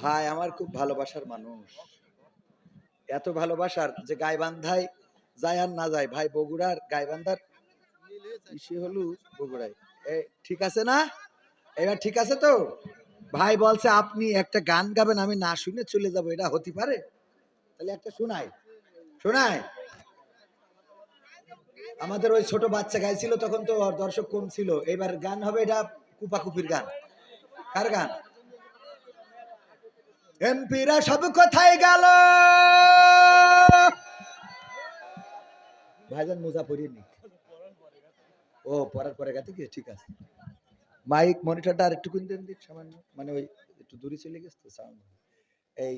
ভাই, আমার খুব ভালোবাসার মানুষ। এত ভালোবাসার যে গাইবান্ধায় যায় আর না যায়। ভাই, বগুড়ার গাইবান্ধার ইসে হলু বগুড়ায়। ঠিক আছে না? এবার ঠিক আছে তো? ভাই বলছে, আপনি একটা গান গাবেন, আমি না শুনে চলে যাব। এটা হতে পারে? তাহলে একটা শোনাই শোনাই আমাদের ওই ছোট বাচ্চা গাইছিল, তখন তো দর্শক কম ছিল। এবার গান হবে এটা কুপাকুপির গান। কার গান? এমপিরা সব কোথায় গেল? ভাইজান মোজা পরিনি ও, পরার পরে গেছে কি? ঠিক আছে। মাইক, মনিটরটা আর একটু দেন দিক সামান্য। মানে ওই একটু দূরে চলে গেছে তো সাউন্ড এই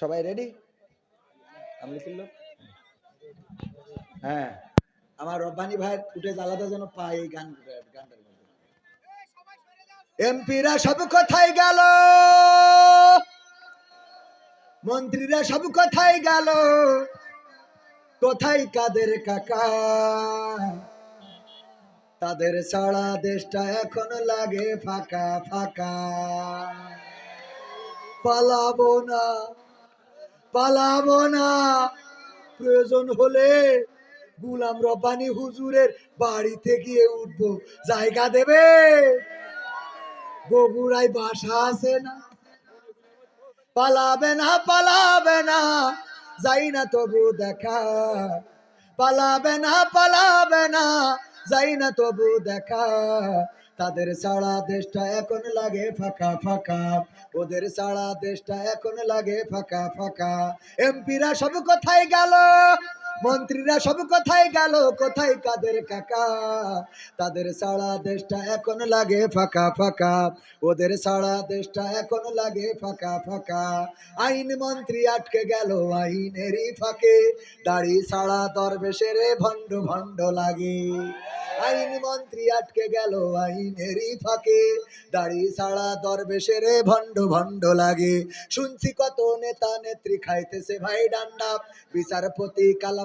সবাই রেডি আমি লিখল হ্যাঁ। আমার রব্বানি ভাই ফুটেজ আলাদা যেন পায় এই গান, গানটার এমপিরা সব কোথায় গেল? মন্ত্রীরা সব কোথায় গেল। কোথায় কাদের কাকা? তাদের ছাড়া দেশটা এখন লাগে ফাঁকা ফাঁকা। পালাবো না পালাবো না। প্রয়োজন হলে গুলাম রব্বানি হুজুরের বাড়িতে গিয়ে উঠবো। জায়গা দেবে? বগুড়ায় বাসা আছে না? পালাবে না পালাবে না, যাই না তবু দেখা। পালাবে না পালাবে না, যাই না তবু দেখা। তাদের সারা দেশটা এখন লাগে ফাঁকা ফাঁকা। ওদের সারা দেশটা এখন লাগে ফাঁকা ফাঁকা। এমপিরা সব কোথায় গেল? মন্ত্রীরা সব কোথায় গেল, কোথায় কাদের কাকা? তাদের সারা দেশটা এখন লাগে ফাঁকা ফাঁকা। ওদের সারা দেশটা এখন লাগে ফাঁকা ফাঁকা। আইন মন্ত্রী আটকে গেল, আইনেরই ফাঁকে। দাড়ি সারা দরবেশের ভণ্ড ভণ্ড লাগে। আইন মন্ত্রী আটকে গেল, আইনেরই ফাঁকে। দাড়ি সারা দরবেশের ভণ্ড ভণ্ড লাগে। শুনছি কত নেতা নেত্রী খাইতেছে ভাই ডান্ডা। বিচারপতি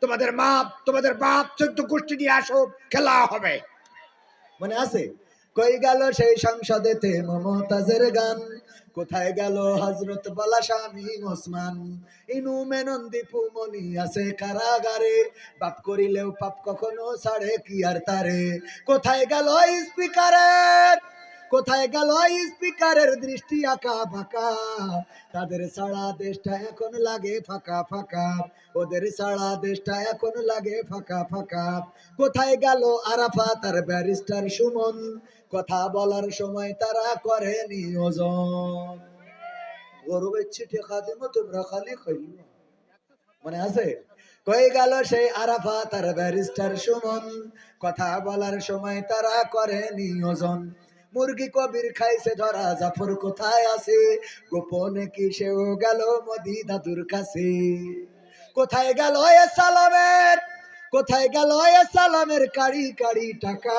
তোমাদের মা তোমাদের বাপ চোদ্দ গোষ্ঠী নিয়ে আসো, খেলা হবে। মনে আছে? কই গেল সেই সংসদেতে মমতাজের গান? কোথায় গেল হজরত বলা স্বামী ওসমান? ইনু মেনন দীপু মনি আছে কারাগারে। বাপ করিলেও পাপ কখনো ছাড়ে, কি আর তারে? কোথায় গেল স্পিকারের কোথায় গেল স্পিকারের দৃষ্টি? আঁকা ফাঁকা। তাদের সারা দেশটা এখন লাগে ফাঁকা ফাঁকা। ওদের সারা দেশটা এখন লাগে ফাঁকা ফাঁকা। কোথায় গেল আরাফাত আর ব্যারিস্টার সুমন। কথা বলার সময় তারা করে নিয়োজন। গরবের চিঠি খাদিম তোমরা খালি খাইল মনে আছে? কই গেল সেই আরাফা? তার ব্যারিস্টার সুমন। কথা বলার সময় তারা করে নিয়োজন। মুরগি কবির খাইছে ধরা, জাফর কোথায় আছে? গোপনে কি সেও গেল মোদি দাদুর কাছে? কোথায় গেল এ সালামের, কোথায় গেল এ সালামের কাড়ি কাড়ি টাকা?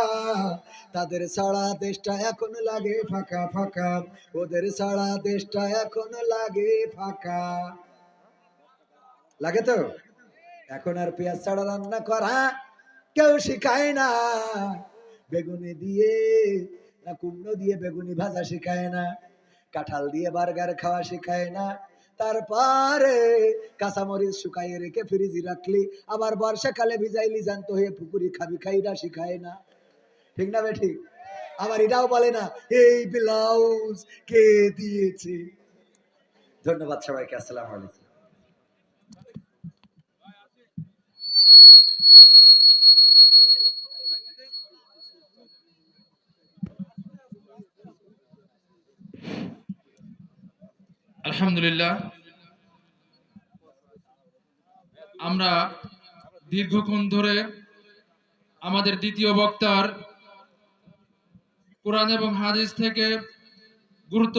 তাদের সারা দেশটা এখন লাগে ফাঁকা ফাঁকা, ওদের সারা দেশটা এখন লাগে ফাঁকা। লাগে তো? এখন আর পেঁয়াজ ছাড়া রান্না করা কেউ শিখায় না। বেগুনি দিয়ে না কুমড়ো দিয়ে বেগুনি ভাজা শিখায় না, কাঁঠাল দিয়ে বার্গার খাওয়া শিখায় না। তারপরে কাঁচামরিচ শুকাইয়ে রেখে ফ্রিজে রাখলি, আবার বর্ষাকালে ভিজাইলি জানতো হয়ে পুকুরি খাবি খাইটা শিখায় না। ঠিক না বে ঠিক আবার এটাও বলে না, এই ব্লাউজ কে দিয়েছে? ধন্যবাদ সবাইকে, আসসালামু আলাইকুম। আলহামদুলিল্লাহ আমরা দীর্ঘক্ষণ ধরে আমাদের দ্বিতীয় বক্তার কোরআন এবং হাদিস থেকে গুরুত্ব